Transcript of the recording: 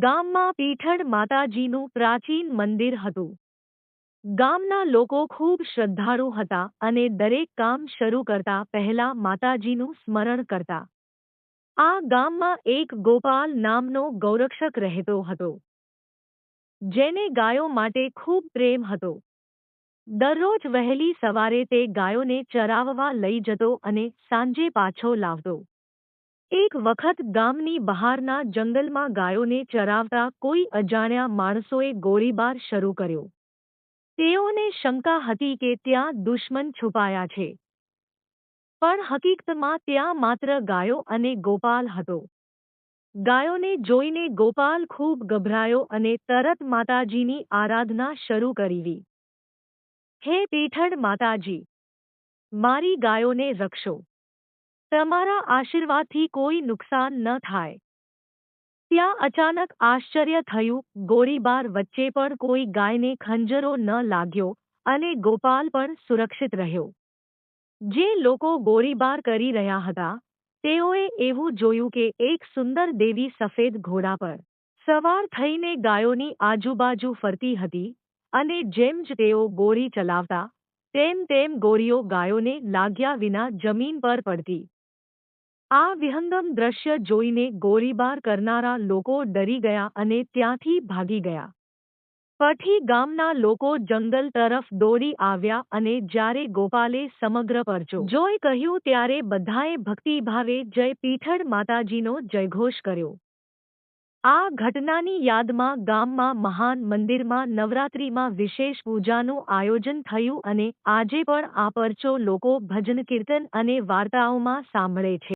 ગામમાં પીઠળ માતાજીનું પ્રાચીન મંદિર હતું. ગામના લોકો ખૂબ શ્રદ્ધાળુ હતા અને દરેક કામ શરૂ કરતા પહેલા માતાજીનું સ્મરણ કરતા. આ ગામમાં એક ગોપાલ નામનો ગૌરક્ષક રહેતો હતો. જેને ગાયો માટે ખૂબ પ્રેમ હતો. દરરોજ વહેલી સવારે તે ગાયોને ચરાવવા લઈ જતો અને સાંજે પાછો લાવતો. એક વખત ગામની બહારના જંગલમાં ગાયોને ચરાવતા કોઈ અજાણ્યા માણસોએ ગોળીબાર શરૂ કર્યો. તેઓને શંકા હતી કે ત્યાં દુશ્મન છુપાયા છે. પણ હકીકતમાં ત્યાં માત્ર ગાયો અને ગોપાલ હતો. ગાયોને જોઈને ગોપાલ ખૂબ ગભરાયો અને તરત માતાજીની આરાધના શરૂ કરી હે પીઠળ માતાજી, મારી ગાયોને રક્ષો. તમારા આશીર્વાદથી કોઈ નુકસાન ન થાય. ત્યાં અચાનક આશ્ચર્ય થયું, ગોળીબાર વચ્ચે પણ કોઈ ગાયને ખંજરો ન લાગ્યો અને ગોપાલ પણ સુરક્ષિત રહ્યો. જે લોકો ગોળીબાર કરી રહ્યા હતા, તેઓએ એવું જોયું કે એક સુંદર દેવી સફેદ ઘોડા પર સવાર થઈને ગાયોની આજુબાજુ ફરતી હતી અને જેમ જ તેઓ ગોળી ચલાવતા, તેમ તેમ ગોળીઓ ગાયોને લાગ્યા વિના જમીન પર પડતી. આ વિહંગમ દ્રશ્ય જોઈને ગોળીબાર કરનારા લોકો ડરી ગયા અને ત્યાંથી ભાગી ગયા. પઠી ગામના લોકો જંગલ તરફ દોડી આવ્યા અને જ્યારે ગોપાલે સમગ્ર પરચો જોઈ કહ્યું ત્યારે બધાએ ભક્તિભાવે જય પીઠળ માતાજીનો જયઘોષ કર્યો. આ ઘટનાની યાદમાં ગામમાં મહાન મંદિરમાં નવરાત્રિમાં વિશેષ પૂજાનું આયોજન થયું અને આજે પણ આ પરચો લોકો ભજન કીર્તન અને વાર્તાઓમાં સાંભળે છે.